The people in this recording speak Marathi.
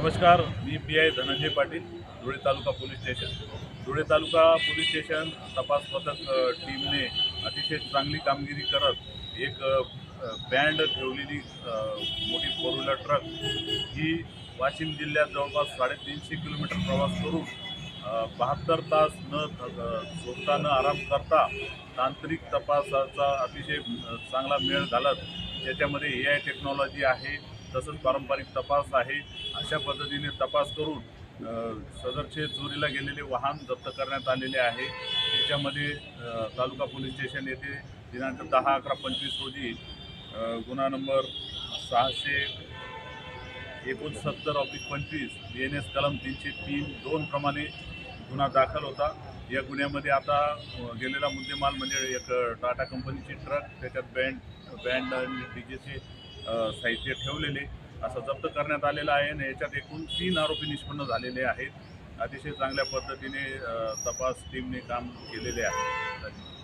नमस्कार मी P I Dhananjay Patil Dhule taluka police station. Dhule taluka police station तपास पथक टीमने अतिशय चांगली कामगिरी करत एक बँड ठेवलेली मोठी फोर व्हीलर ट्रक ही वाशिम जिल्ह्यात जवळपास साडेतीनशे किलोमीटर प्रवास करून बहात्तर तास न झोपता न आराम करता तांत्रिक तपासाचा अतिशय चांगला मेळ घालत ज्याच्यामध्ये ए आय टेक्नॉलॉजी आहे तसंच पारंपरिक तपास आहे. अशा पद्धतीने तपास करून सदरचे चोरीला गेलेले वाहन जप्त करण्यात आलेले आहे. त्याच्यामध्ये तालुका पोलीस स्टेशन येथे दिनांक दहा अकरा पंचवीस रोजी गुन्हा नंबर सहाशे एकोणसत्तर ऑफिस पंचवीस बी एन एस कलम तीनशे तीन दोन प्रमाणे गुन्हा दाखल होता. या गुन्ह्यामध्ये आता गेलेला मुद्देमाल म्हणजे एक टाटा कंपनीची ट्रक त्याच्यात बँड बँड आणि डीजेचे साहित्य ठेवलेले असं जप्त करण्यात आलेलं आहे आणि याच्यात एकूण तीन आरोपी निष्पन्न झालेले आहेत. अतिशय चांगल्या पद्धतीने तपास टीमने काम केलेले आहे. धन्यवाद